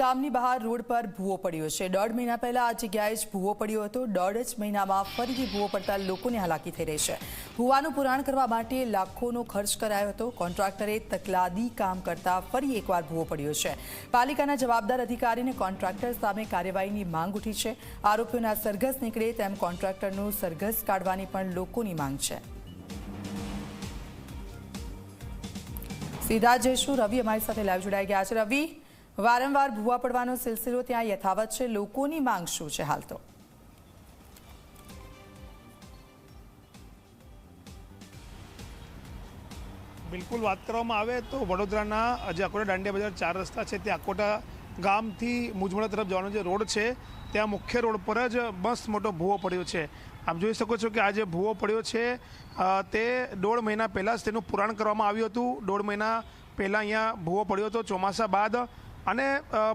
ગામની બહાર રોડ પર ભૂવો પડ્યો છે. દોઢ મહિના પહેલા આ જગ્યાએ જ ભૂવો પડ્યો હતો. દોઢ જ મહિનામાં ફરીથી ભૂવો પડતા લોકોને હાલાકી થઈ રહી છે. ભૂવાનું પુરાણ કરવા માટે લાખોનો ખર્ચ કરાયો હતો. કોન્ટ્રાક્ટરે તકલાદી કામ કરતા ફરી એકવાર ભૂવો પડ્યો છે. પાલિકાના જવાબદાર અધિકારીને કોન્ટ્રાક્ટર સામે કાર્યવાહીની માંગ ઉઠી છે. આરોપીઓના સરઘસ નીકળે તેમ કોન્ટ્રાક્ટરનું સરઘસ કાઢવાની પણ લોકોની માંગ છે. સીધા જઈશું. રવિ અમારી સાથે લાઈવ જોડાઈ ગયા છે. રવિ વારંવાર ભૂવા પડવાનો સિલસિલો ત્યાં યથાવત છે. લોકોની માંગ શું છે હાલ તો? બિલકુલ વાત કરવામાં આવે તો વડોદરાના જે અકોટા દાંડિયા બજાર ચાર રસ્તા છે, તે અકોટા ગામથી મુજમડા તરફ જવાનો જે રોડ છે, ત્યાં મુખ્ય રોડ પર જ મસ્ત મોટો ભૂવો પડ્યો છે. આપ જોઈ શકો છો કે આ જે ભૂવો પડ્યો છે તે દોઢ મહિના પહેલાં જ તેનું પુરાણ કરવામાં આવ્યું હતું. દોઢ મહિના પહેલાં અહીંયા ભૂવો પડ્યો હતો. ચોમાસા બાદ અને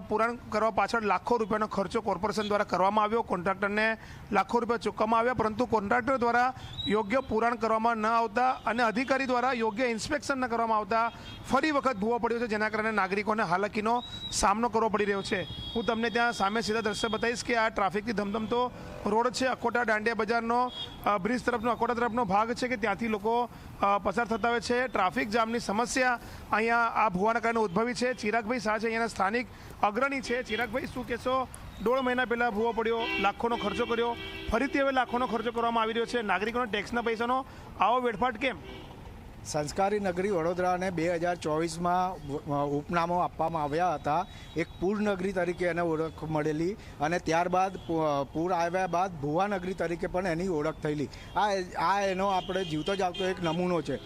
પુરાણ કરવા પાછળ લાખો રૂપિયાનો ખર્ચો કોર્પોરેશન દ્વારા કરવામાં આવ્યો. કોન્ટ્રાક્ટરને લાખો રૂપિયા ચૂકવવામાં આવ્યા, પરંતુ કોન્ટ્રાક્ટર દ્વારા યોગ્ય પુરાણ કરવામાં ન આવતા અને અધિકારી દ્વારા યોગ્ય ઇન્સ્પેક્શન ન કરવામાં આવતા ફરી વખત ભૂવો પડ્યો છે, જેના કારણે નાગરિકોને હાલાકીનો સામનો કરવો પડી રહ્યો છે. હું તમને ત્યાં સામે સીધા દ્રશ્ય બતાવીશ કે આ ટ્રાફિકથી ધમધમતો રોડ છે, અકોટા દાંડિયા બજારનો બ્રિજ તરફનો, અકોટા તરફનો ભાગ છે કે ત્યાંથી લોકો પસાર થતા હોય છે. ટ્રાફિક જામની સમસ્યા અહીંયા આ ભૂવાના કારણે ઉદ્ભવી છે. ચિરાગભાઈ શાહ છે અહીંયાના સ્થાનિક અગ્રણી છે ચિરાગભાઈ, શું કહેશો? દોઢ મહિના પહેલાં ભૂવો પડ્યો, લાખોનો ખર્ચો કર્યો. ફરીથી હવે લાખોનો ખર્ચો કરવામાં આવી રહ્યો છે. નાગરિકોના ટેક્સના પૈસાનો આવો વેડફાટ કેમ? સંસ્કારી નગરી વડોદરાને બે હજાર ચોવીસમાં ઉપનામો આપવામાં આવ્યા હતા. એક પૂર નગરી તરીકે એને ઓળખ મળેલી અને ત્યારબાદ પૂર આવ્યા બાદ ભુવા નગરી તરીકે પણ એની ઓળખ થયેલી. આ આ એનો આપણે જીવતો જાવતો એક નમૂનો છે.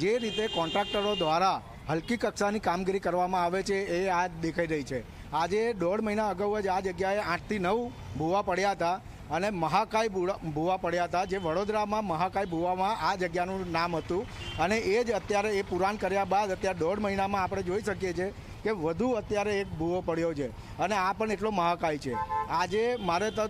જે રીતે કોન્ટ્રાક્ટરો દ્વારા હલકી કક્ષાની કામગીરી કરવામાં આવે છે એ આ દેખાઈ રહી છે. આજે દોઢ મહિના અગાઉ જ આ જગ્યાએ આઠથી નવ ભૂવા પડ્યા હતા અને મહાકાય ભૂવા પડ્યા હતા જે વડોદરામાં મહાકાય ભૂવામાં આ જગ્યાનું નામ હતું. અને એ જ અત્યારે એ પુરાણ કર્યા બાદ અત્યારે દોઢ મહિનામાં આપણે જોઈ શકીએ છીએ કે વધુ અત્યારે એક ભૂવો પડ્યો છે. અને આ પણ એટલો મહાકાય છે. આજે મારે તો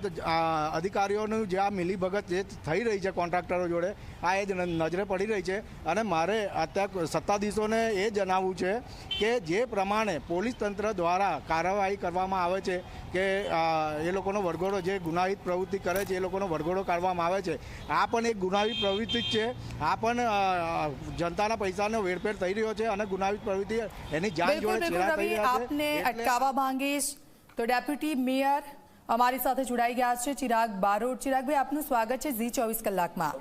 અધિકારીઓનું જે આ મિલીભગત જે થઈ રહી છે કોન્ટ્રાક્ટરો જોડે આ એ જ નજરે પડી રહી છે. અને મારે અત્યારે સત્તાધીશોને એ જણાવવું છે કે જે પ્રમાણે પોલીસ તંત્ર દ્વારા કાર્યવાહી કરવામાં આવે છે કે એ લોકોનો વરઘોડો જે ગુનાહિત પ્રવૃત્તિ કરે છે એ લોકોનો વરઘોડો કાઢવામાં આવે છે આ પણ એક ગુનાહિત પ્રવૃત્તિ જ છે. આ પણ જનતાના પૈસાનો વેરફેર થઈ રહ્યો છે અને ગુનાહિત પ્રવૃત્તિ એની જાણ જોડે જોડે બિલકુલ રવિ આપને અટકાવવા માંગીશ. તો ડેપ્યુટી મેયર અમારી સાથે જોડાઈ ગયા છે. ચિરાગ બારોટ. ચિરાગભાઈ આપનું સ્વાગત છે ઝી ચોવીસ કલાકમાં.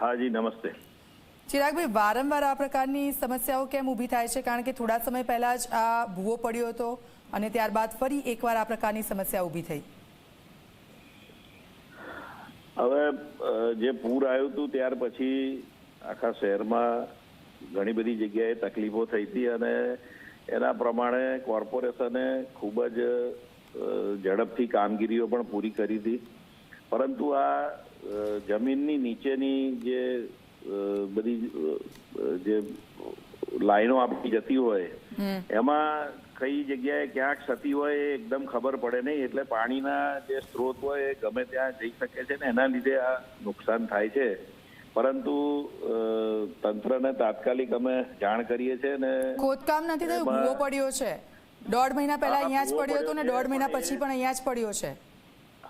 હાજી નમસ્તે. ચિરાગભાઈ વારંવાર આ પ્રકારની સમસ્યાઓ કેમ ઊભી થાય છે? કારણ કે થોડા સમય પહેલા જ આ ભૂવો પડ્યો હતો અને ત્યારબાદ ફરી એકવાર આ પ્રકારની સમસ્યા ઊભી થઈ. હવે જે પૂર આવ્યું હતું ત્યાર પછી આખા શહેરમાં ઘણી બધી જગ્યાએ તકલીફો થઈ હતી અને એના પ્રમાણે કોર્પોરેશને ખૂબ જ ઝડપથી કામગીરીઓ પણ પૂરી કરી હતી. પરંતુ આ જમીનની નીચેની જે બધી જે લાઈનો આપણી જતી હોય એમાં કઈ જગ્યાએ ક્યાં ક્ષતિ હોય એ એકદમ ખબર પડે નહીં એટલે પાણીના જે સ્ત્રોત હોય એ ગમે ત્યાં જઈ શકે છે ને એના લીધે આ નુકસાન થાય છે. પરંતુ તંત્રને તાત્કાલિક અમે જાણ કરીએ છીએ અને ખોદકામ નથી થયું ભૂવો પડ્યો છે. દોઢ મહિના પહેલા અહીંયા જ પડ્યો હતો ને દોઢ મહિના પછી પણ અહીંયા જ પડ્યો છે.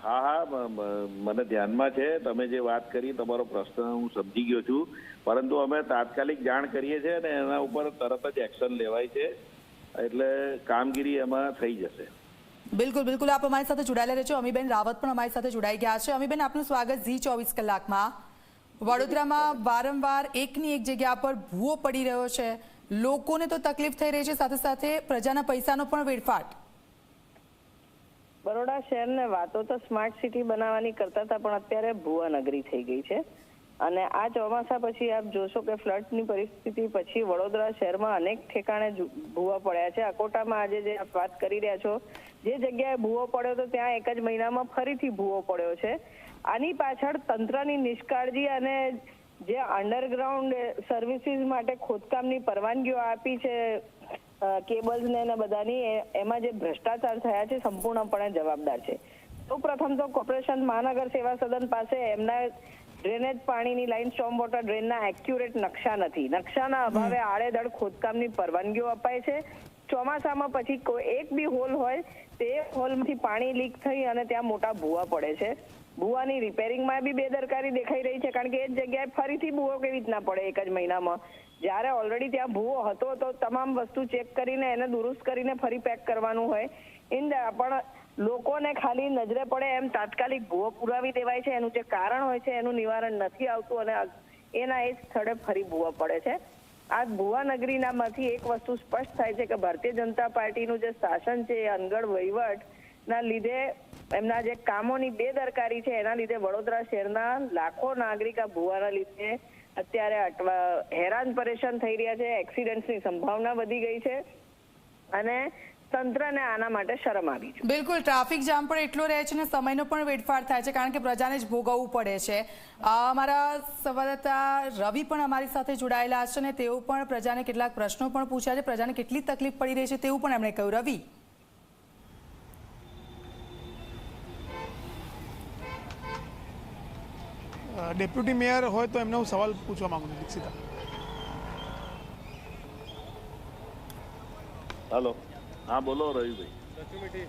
હા હા મને ધ્યાનમાં છે તમે જે વાત કરી તમારો પ્રશ્ન હું સમજી ગયો છું. પરંતુ અમે તાત્કાલિક જાણ કરીએ છીએ ને એના ઉપર તરત જ એક્શન લેવાય છે. એટલે કામગીરી એમાં થઈ જશે. બિલકુલ બિલકુલ. આપ અમારી સાથે જોડાયેલા રહેજો. અમીબેન રાવત પણ અમારી સાથે જોડાઈ ગયા છે. અમીબેન આપનું સ્વાગત ઝી ચોવીસ કલાકમાં. વડોદરામાં વારંવાર એકની એક જગ્યા પર ભૂવો પડી રહ્યો છે. લોકોને તો તકલીફ થઈ રહી છે, સાથે સાથે પ્રજાના પૈસાનો પણ વેડફાટ. બરોડા શહેરને વાતો તો સ્માર્ટ સિટી બનાવવાની કરતા હતા, પણ અત્યારે ભૂવા નગરી થઈ ગઈ છે. અને આ ચોમાસા પછી આપ જોશો કે ફ્લડની પરિસ્થિતિ પછી વડોદરા શહેરમાં અનેક ઠેકાણે ભૂવા પડ્યા છે. અકોટામાં આજે જે આપ વાત કરી રહ્યા છો જે જગ્યાએ ભૂવો પડ્યો તો ત્યાં એક જ મહિનામાં ફરીથી ભૂવો પડ્યો છે. આની પાછળ તંત્રની નિષ્કાળજી અને જે અંડરગ્રાઉન્ડ સર્વિસીસ માટે ખોદકામની પરવાનગીઓ આપી છે કેબલ્સ ને બધાની એમાં જે ભ્રષ્ટાચાર થયા છે સંપૂર્ણપણે જવાબદાર છે. સૌ પ્રથમ તો કોર્પોરેશન મહાનગર સેવા સદન પાસે એમના ડ્રેનેજ પાણીની લાઈન સ્ટોમ વોટર ડ્રેનના એક્યુરેટ નકશા નથી. નકશાના અભાવે આડેધડ ખોદકામની પરવાનગીઓ અપાય છે. ચોમાસામાં પછી કોઈ એક બી હોલ હોય, તે હોલમાંથી પાણી લીક થઈ અને ત્યાં મોટા ભૂવા પડે છે. ભૂવાની રિપેરિંગમાં બી બેદરકારી દેખાઈ રહી છે, કારણ કે એ જ જગ્યાએ ફરીથી ભૂવો કેવી રીતના પડે એક જ મહિનામાં? જ્યારે ઓલરેડી ત્યાં ભૂવો હતો, તો તમામ વસ્તુ ચેક કરીને એને દુરુસ્ત કરીને ફરી પેક કરવાનું હોય. ઇન પણ લોકોને ખાલી નજરે પડે એમ તાત્કાલિક ભૂવો પુરાવી દેવાય છે, એનું જે કારણ હોય છે, એનું નિવારણ નથી આવતું અને એના એ સ્થળે ફરી ભૂવો પડે છે. આ ભુવાનગરીનામાંથી એક વસ્તુ સ્પષ્ટ થાય છે કે ભારતીય જનતા પાર્ટીનું જે શાસન છે એ અનગઢ વહીવટ, ના લીધે એમના જે કામોની બેદરકારી છે, એના લીધે વડોદરા શહેરના લાખો નાગરિક આ ભુવાના લીધે અત્યારે અટવા, હેરાન પરેશાન થઈ રહ્યા છે, એક્સિડન્ટની સંભાવના વધી ગઈ છે. અને તંત્રને આના માટે શરમ આવી છે. બિલકુલ ટ્રાફિક જામ પણ એટલો રહે છે ને સમયનો પણ વેડફાટ થાય છે કારણ કે પ્રજાને જ ભોગવવું પડે છે. અમારા સંવાદદાતા રવિ પણ અમારી સાથે જોડાયેલા છે ને તેઓ પણ પ્રજાને કેટલાક પ્રશ્નો પણ પૂછ્યા છે પ્રજાને કેટલી તકલીફ પડી રહી છે તેવું પણ એમણે કહ્યું. રવિ. ડેપ્યુટી મેયર હોય તો એમને હું સવાલ પૂછવા માંગુ છું દીક્ષિતા. હાલો. હા બોલો રવિભાઈ.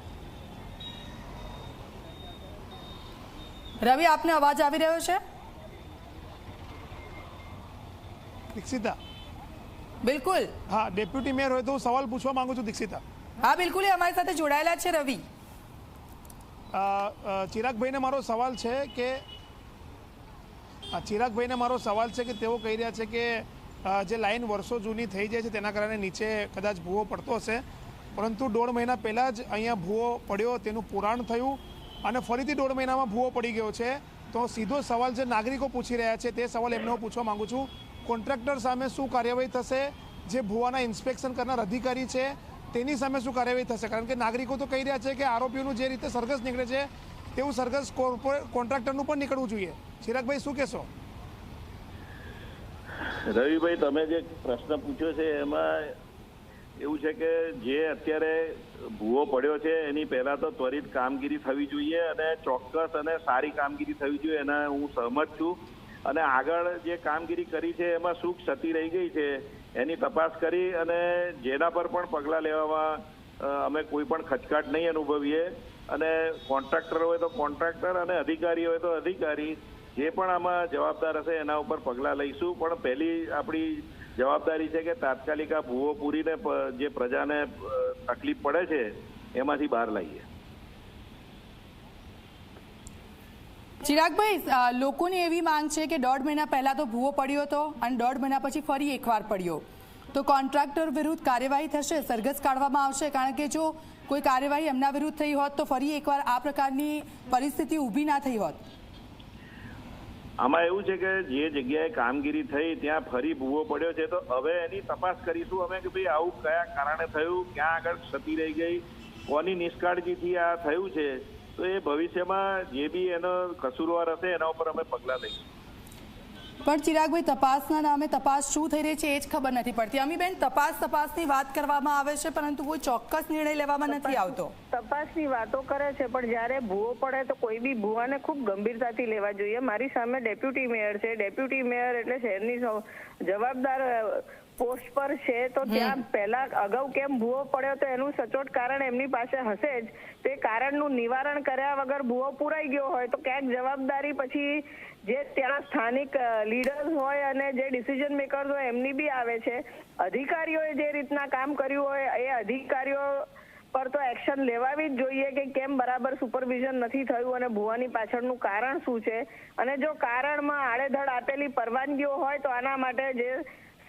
રવિ આપને અવાજ આવી રહ્યો છે? દીક્ષિતા. બિલકુલ. હા ડેપ્યુટી મેયર હોય તો હું સવાલ પૂછવા માંગુ છું દીક્ષિતા. હા બિલકુલ એ અમારી સાથે જોડાયેલા છે રવિ. ચિરાગભાઈને મારો સવાલ છે કે ચિરાગભાઈને મારો સવાલ છે કે તેઓ કહી રહ્યા છે કે જે લાઈન વર્ષો જૂની થઈ જાય છે તેના કારણે નીચે કદાચ ભૂવો પડતો હશે. પરંતુ દોઢ મહિના પહેલાં જ અહીંયા ભૂવો પડ્યો, તેનું પુરાણ થયું અને ફરીથી દોઢ મહિનામાં ભૂવો પડી ગયો છે. તો સીધો સવાલ જે નાગરિકો પૂછી રહ્યા છે તે સવાલ એમને હું પૂછવા માંગુ છું. કોન્ટ્રાક્ટર સામે શું કાર્યવાહી થશે? જે ભૂવાના ઇન્સ્પેક્શન કરનાર અધિકારી છે તેની સામે શું કાર્યવાહી થશે? કારણ કે નાગરિકો તો કહી રહ્યા છે કે આરોપીઓનું જે રીતે સરઘસ નીકળે છે, તેવું સરઘસ કોન્ટ્રાક્ટરનું પણ નીકળવું જોઈએ. ચિરાગભાઈ, શું કહેશો? રવિભાઈ, તમે જે પ્રશ્ન પૂછ્યો છે એમાં એવું છે કે જે અત્યારે ભૂવો પડ્યો છે, એની પહેલા તો ત્વરિત કામગીરી થવી જોઈએ અને ચોક્કસ અને સારી કામગીરી થવી જોઈએ એના હું સહમત છું. અને આગળ જે કામગીરી કરી છે, એમાં શું ક્ષતિ રહી ગઈ છે, એની તપાસ કરી અને જેના પર પણ પગલાં લેવામાં અમે કોઈ પણ ખચકાટ નહીં અનુભવીએ. અને કોન્ટ્રાક્ટર હોય તો કોન્ટ્રાક્ટર અને અધિકારી હોય તો અધિકારી. જે પણ આમાં જવાબદાર હશે એના ઉપર પગલાં લઈશું. પણ પહેલી આપણી જવાબદારી છે કે તાત્કાલિક આ ભૂવો પૂરીને જે પ્રજાને તકલીફ પડે છે, એમાંથી બહાર લાવીએ. ચિરાગભાઈ લોકોની એવી માંગ છે કે દોઢ મહિના પહેલા તો ભૂવો પડ્યો હતો અને દોઢ મહિના પછી ફરી એકવાર પડ્યો. તો કોન્ટ્રાક્ટર વિરુદ્ધ કાર્યવાહી થશે, સરઘસ કાઢવામાં આવશે? કારણ કે જો કોઈ કાર્યવાહી એમના વિરુદ્ધ થઈ હોત તો ફરી એકવાર આ પ્રકારની પરિસ્થિતિ ઊભી ના થઈ હોત. આમાં એવું છે કે જે જગ્યાએ કામગીરી થઈ, ત્યાં ફરી ભૂવો પડ્યો છે. તો હવે એની તપાસ કરીશું અમે કે ભાઈ આવું કયા કારણે થયું, ક્યાં આગળ ક્ષતિ રહી ગઈ, કોની નિષ્કાળજીથી આ થયું છે. તો એ ભવિષ્યમાં જે બી એનો કસૂરવાર હશે, એના ઉપર અમે પગલાં લઈશું. પણ ચિરાગભાઈ તપાસના નામે તપાસ શું થઈ રહી છે એ જ ખબર નથી પડતી. અમીબેન તપાસ તપાસની વાત કરવામાં આવે છે પરંતુ કોઈ ચોક્કસ નિર્ણય લેવામાં નથી આવતો. તપાસની વાતો કરે છે પણ જ્યારે ભૂવો પડે તો કોઈ બી ભૂવાને ખૂબ ગંભીરતાથી લેવા જોઈએ. મારી સામે ડેપ્યુટી મેયર છે. ડેપ્યુટી મેયર એટલે શહેરની જવાબદાર પોસ્ટ પર છે તો ત્યાં પહેલા અગાઉ કેમ ભૂવો પડ્યો તો એનું સચોટ કારણ એમની પાસે હશે જ. તે કારણનું નિવારણ કર્યા વગર ભૂવો પુરાઈ ગયો હોય તો ક્યાંક જવાબદારી પછી જે ત્યાં સ્થાનિક લીડર્સ હોય અને જે ડિસિઝન મેકર્સ હોય એમની બી આવે છે. અધિકારીઓએ જે રીતના કામ કર્યું હોય એ અધિકારીઓ પર તો એક્શન લેવાવી જ જોઈએ કે કેમ બરાબર સુપરવિઝન નથી થયું અને ભૂવાની પાછળનું કારણ શું છે. અને જો કારણમાં આડેધડ આપેલી પરવાનગીઓ હોય તો આના માટે જે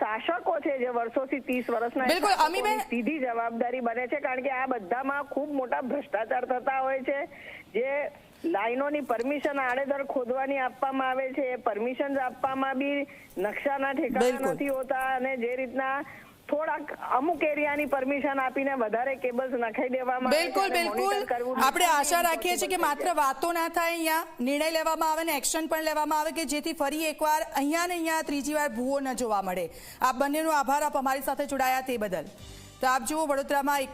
શાસકો છે જે વર્ષોથી ત્રીસ વર્ષના બિલકુલ, અમીબેન- સીધી જવાબદારી બને છે કારણ કે આ બધામાં ખૂબ મોટા ભ્રષ્ટાચાર થતા હોય છે. જે લાઈનોની પરમિશન આડેધડ ખોદવાની આપવામાં આવે છે એ પરમિશન આપવામાં બી નકશાના ઠેકાણા નથી હોતા અને જે રીતના થોડાક અમુક એરિયાની પરમિશન આપીને વધારે કેબલ્સ નખાઈ દેવામાં બિલકુલ બિલકુલ. આપણે આશા રાખીએ છીએ કે માત્ર વાતો ના થાય અહીંયા. નિર્ણય લેવામાં આવે ને એક્શન પણ લેવામાં આવે કે જેથી ફરી એકવાર અહીંયા ને અહીંયા ત્રીજી વાર ભૂવો ન જોવા મળે. આપ બંનેનો આભાર આપ અમારી સાથે જોડાયા તે બદલ. તો આપ જુઓ વડોદરામાં